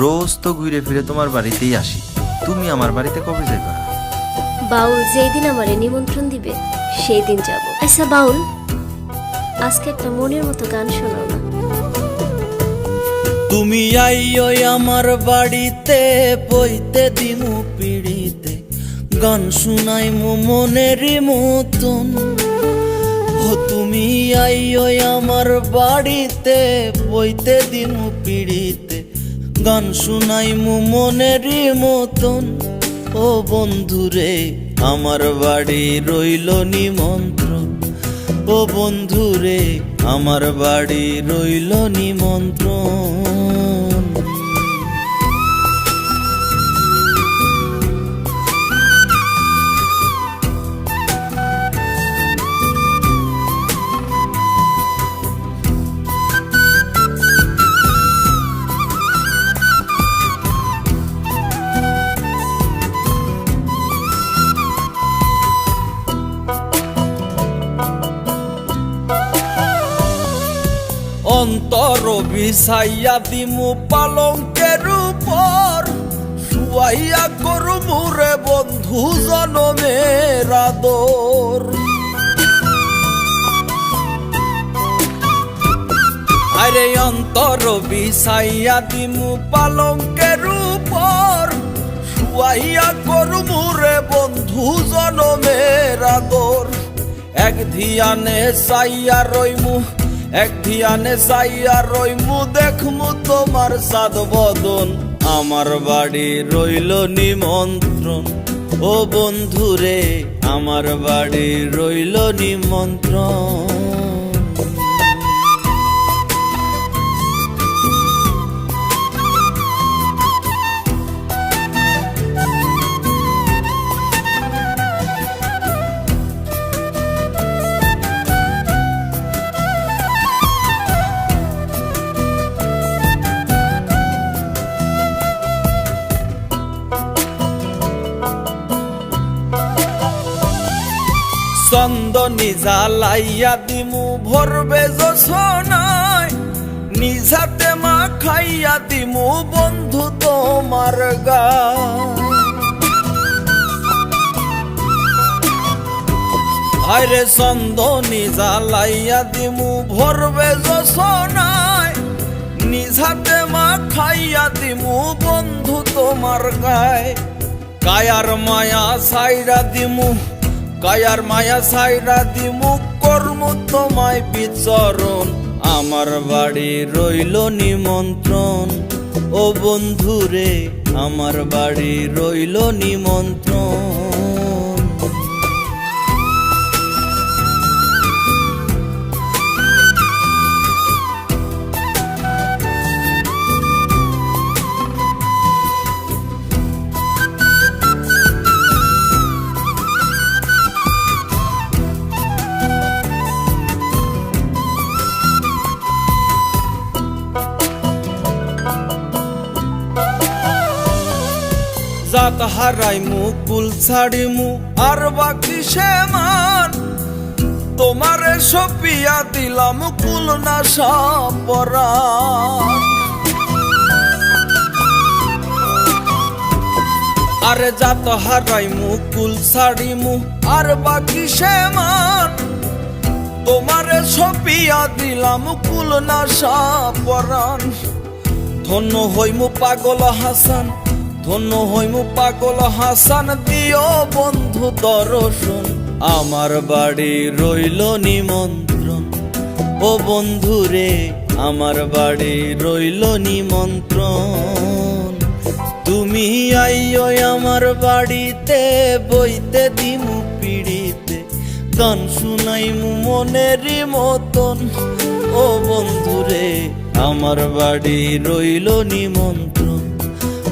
রোজ তো ঘুরে ফিরে তোমার বাড়িতেই আসি। তুমি আমার বাড়িতে কবে যাইবা? বাউল যেই দিন আমারে নিমন্ত্রণ দিবে সেই দিন যাব। আচ্ছা বাউল আজকে একটা মনের মতো গান শোনাও না। তুমি আইও আমার বাড়িতে পইতে দিমু পিড়িতে। গান শুনাই মু মনের মতন। তুমি আইও আমার বাড়িতে, বইতে দিমু পিড়িতে। গান শুনাই মু মনের মতন। ও বন্ধুরে, আমার বাড়ি রইল নিমন্ত্রণ। ও বন্ধুরে, আমার বাড়ি রইল নিমন্ত্রণ। বিছাইয়া দিমু পালঙ্কের উপর। শুয়াইয়া করু মুরে বন্ধু জনমের আদর। আরে অন্তর বিছাইয়া দিমু পালঙ্কের উপর। শুয়াইয়া করু মুরে বন্ধু জনমের আদর। এক ধিয়ানে চাইয়া রইমু এক ধিয়ানে চাইয়া রইমু, দেখমু তোমার সাদ বদন আমার বাড়ি রইল নিমন্ত্রণ। ও বন্ধুরে, আমার বাড়ি রইল নিমন্ত্রণ। চন্দনী জ্বালাইয়া দিমু, ভরবে যশোনায় নিজাতে মা খাইয়া দিমু, বন্ধু তোমার গা। আরে চন্দনী জ্বালাইয়া দিমু, ভরবে যশোনায় নিজাতে মা খাইয়া দিমু, বন্ধু তোমার গায়। কায়ার মায়া সাইরা দিমু কায়ার মায়া সাইরা দিমুখ কর্ম তোমায় বিচরণ। আমার বাড়ি রইল নিমন্ত্রণ। ও বন্ধুরে, আমার বাড়ি রইল নিমন্ত্রণ। জাত হারাইমু, কুল ছাড়িমু। আর বাকি সে মান তোমারে সপিয়া দিলাম, কুল না সাপরা আরে জাত হারাইমু, কুল ছাড়িমু, আর বাকি সে মান তোমারে সপিয়া দিলাম, কুল না সাপরান ধন্য হইমু পাগল হাসান ধন্য হইমু পাগল হাসান, দিও বন্ধু দর্শন। আমার বাড়ি রইল নিমন্ত্রণ। ও বন্ধু রে, আমার বাড়ি রইল নিমন্ত্রণ। তুমি আইও আমার বাড়িতে, বইতে দিমু পিড়িতে। গান শুনাইমু মনেরই মতন। ও বন্ধুরে আমার বাড়ি রইল নিমন্ত্রণ।